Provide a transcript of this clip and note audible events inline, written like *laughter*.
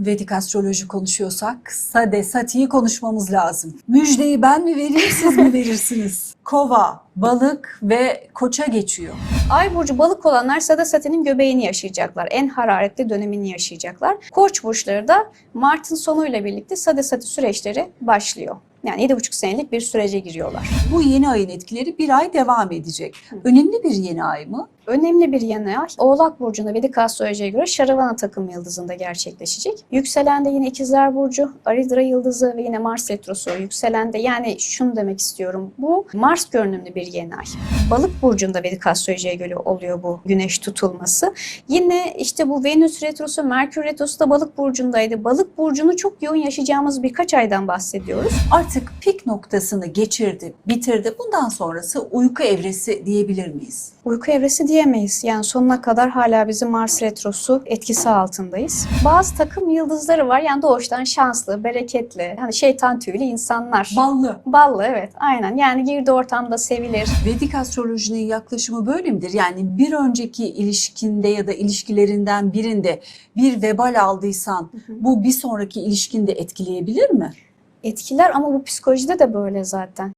Vedik astroloji konuşuyorsak Sade Sati'yi konuşmamız lazım. Müjdeyi ben mi vereyim siz mi verirsiniz? *laughs* Kova, balık ve koça geçiyor. Ay burcu balık olanlar Sada Sati'nin göbeğini yaşayacaklar. En hararetli dönemini yaşayacaklar. Koç burçları da Mart'ın sonuyla birlikte Sada Sati süreçleri başlıyor. Yani 7,5 senelik bir sürece giriyorlar. Bu yeni ayın etkileri bir ay devam edecek. Önemli bir yeni ay mı? Önemli bir yeni ay Oğlak Burcu'nda Vedik Astroloji'ye göre Şaravana takım yıldızında gerçekleşecek. Yükselen de yine İkizler Burcu, Aridra yıldızı ve yine Mars retrosu yükselen de yani şunu demek istiyorum. Bu Mars görünümlü bir yeni ay. Balık Burcu'nda Vedik Astroloji'ye göre oluyor bu güneş tutulması. Yine işte bu Venüs retrosu, Merkür retrosu da Balık Burcu'ndaydı. Balık Burcu'nu çok yoğun yaşayacağımız birkaç aydan bahsediyoruz. Artık pik noktasını geçirdi, bitirdi. Bundan sonrası uyku evresi diyebilir miyiz? Uyku evresi diyemeyiz. Yani sonuna kadar hala bizim Mars retrosu etkisi altındayız. Bazı takım yıldızları var. Yani doğuştan şanslı, bereketli, hani şeytan tüylü insanlar. Ballı. Ballı evet aynen. Yani girdiği ortamda sevilir. Vedik astrolojinin yaklaşımı böyle midir? Yani bir önceki ilişkinde ya da ilişkilerinden birinde bir vebal aldıysan bu bir sonraki ilişkinde etkileyebilir mi? Etkiler ama bu psikolojide de böyle zaten.